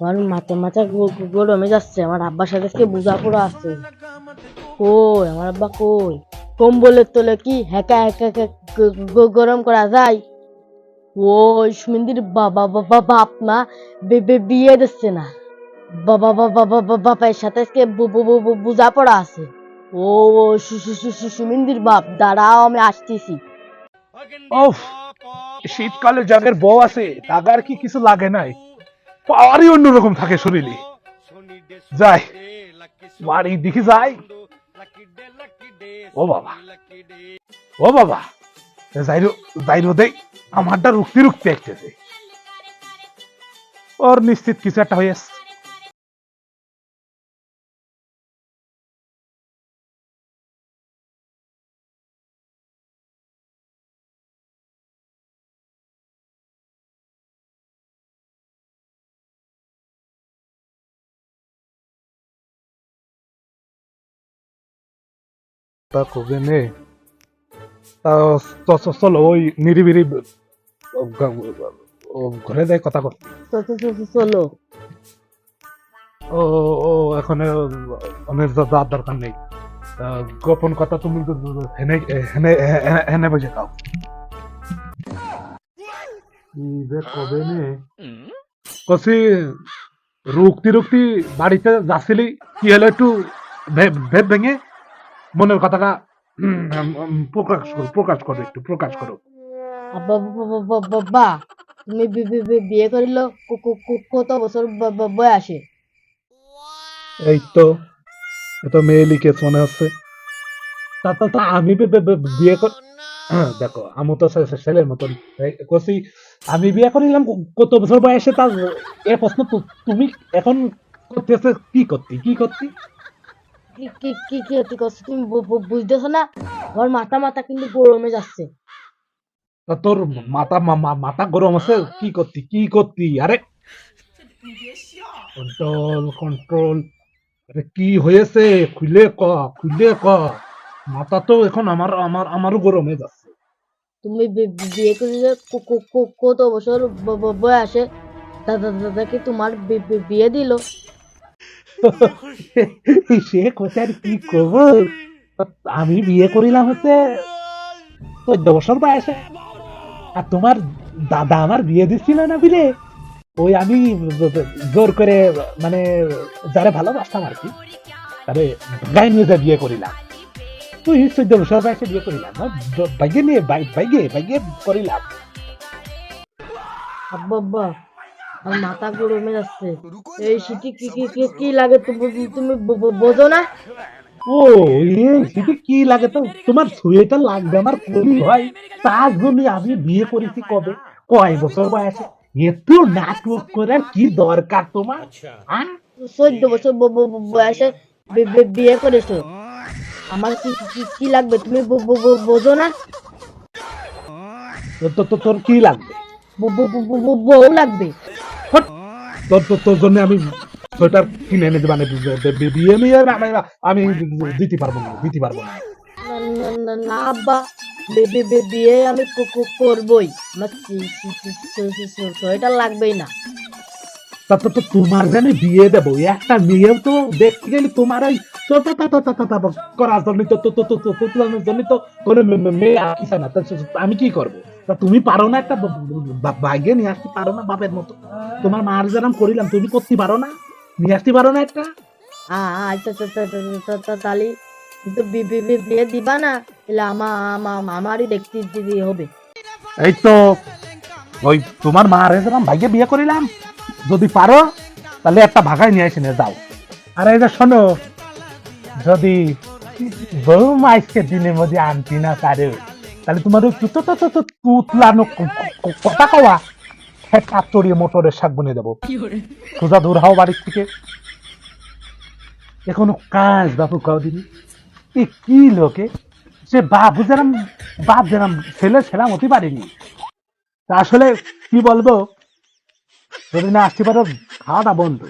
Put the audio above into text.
আমার মাথা মাথা গরমে যাচ্ছে। আমার আব্বার সাথে আজকে বোঝা পড়া আছে। কই? আমার আব্বা কই? কম্বলের তোলে কি গ- গ- গরম করা যায়? ওই সুমিন্দির বাবা বাবা বাপ মা বিয়ে দিচ্ছে না। বাবা বাবা বাবা বাপের সাথে আজকে বু- বু- বু- বু- বোঝা পড়া আছে। ও সুমিন্দির বাপ, দাঁড়াও আমি আসতেছি। ওফ শীতকালে যাদের বউ আছে তাগার কি কিছু লাগে নাই? পাওয়ারই অন্যরকম থাকে শরীরে। যাই বাড়ি দেখি যাই। ও বাবা। ও বাবা যাইরো যাইরো দেই আমারটা রুখতে রুখতে একতেছে ওর নিশ্চিত কিছু একটা হয়ে আসছে। তা কবে নে তা চ- চ- চলো ওই নিরিবিরি ঘরে যাই কথা কর চলো। ও ও- এখন অনেক যাওয়ার দরকার নেই। গোপন কথা তুমি হেনে হেনে হেনে- হেনে খাও কবে নে? কসি রুকতি রুকতি বাড়িতে যাচ্ছিলি কি হলো একটু ভেদ ভেঙে? মনের কথাটা প্রকাশ করো প্রকাশ করো একটু প্রকাশ করো। বাবা তুমি বিয়ে করিল কত বছর বয়সে? এই তো এ তো মেয়ে লিখেছ মনে হচ্ছে তা তো আমি বিয়ে কর হ্যাঁ, দেখো আমি তো ছেলের মতন। কছি আমি বিয়ে করিলাম কত বছর বয়সে তার এ প্রশ্ন তুমি এখন করতেছে কি করতি কি করতি? কি কি কি কি হতে করছ তুমি বুঝতেছো না? আমার মাথা মাথা কিন্তু গরমে যাচ্ছে। তা তোর মাথা মাথা গরম আছে? কি করতি কি করতি? আরে কন্ট্রোল কন্ট্রোল আরে কি হয়েছে? খুলে ক খুলে ক। মাথা তো এখন আমার আমার আমারও গরম যাচ্ছে। তুমি বিয়ে করিলে ক- ক- ক- কত বছর বয়সে? দাদা দাদা কি তোমার বিয়ে দিল? সে কোথায় কি করব? আমি বিয়ে করিলাম হচ্ছে চোদ্দ বছর বয়সে। আর তোমার দাদা আমার বিয়ে দিচ্ছিল না বিলে ওই আমি জোর করে মানে যারা ভালোবাসতাম আর কি, তারে গায়ে নিয়ে বিয়ে করিলাম। তুই চোদ্দ বছর বয়সে বিয়ে করিলাম বাইকে নিয়ে বাইকে বাইকে করিলাম। আব্বা। আমার মাথা গরমে যাচ্ছে। এই শীতে কি কি কি কি লাগে তুমি তুমি বোঝো না? ও এ সেটা কি লাগে তো? তোমার সোয়েটার লাগবে আমার কবি হয় তার জন্য আমি বিয়ে করেছি কবে? কয় বছর বয়সে? এত নাটক করার কি দরকার তোমার? হ্যাঁ? চোদ্দ বছর বয়সে বিয়ে করেছ। আমার কি কি- লাগবে? তুমি ব- ব- ব- বোঝো না? তো- তো- তো- তোর কি লাগবে? বউ লাগবে! তোর তোর তোর জন্য আমি সোয়েটার কিনে এনে দেবো মানে বি- বি- বিয়ে নিয়ে আমি আমি দিতে পারব না দিতে পারব না না, আব্বা বিয়ে আমি করবই আমার সোয়েটার লাগবেই না তা তোমার জানি বিয়ে দেবো একটা মেয়েও তো দেখতে গেলে তোমার ওই করার জন্য তো তো তো তো তো তো তোলানোর জন্য তো কোনো মে- মে- মেয়ে না আমি কি করব তা তুমি পারো না একটা ভাগ্যে নিয়ে আসতে পারো না বাপের মতো। তোমার মার যেরকম করিলাম তুমি করতে পারো না? নিয়ে আসতে পারো না একটা? আচ্ছা আচ্ছা আচ্ছা, আচ্ছা, আচ্ছা, তাহলে বিয়ে দিবা না তাহলে আমা আমা- আমারই দেখতে হবে। এই তো ওই তোমার মার যেরকম ভাগ্যে বিয়ে করিলাম যদি পারো তাহলে একটা ভাগায় নিয়ে এসে যাও। আর এই যে শোনো যদি বউ মাইসকে দিনের মধ্যে আনতি না পারে তাহলে তোমার ওই তুতলানো কথা কওয়া। খেটা চড়িয়ে মোটরের শাক বনিয়ে দেবো। সোজা দূর হও বাড়ির থেকে। এখনও কাজ বাপু কাউ দিনি। এ কি লোকে? সে বাবু যেরাম বাপ যেরাম ছেলে সেরাম হতে পারেনি তা আসলে কি বলব? যদি না আসতে পারো খাওয়াটা বন্ধ।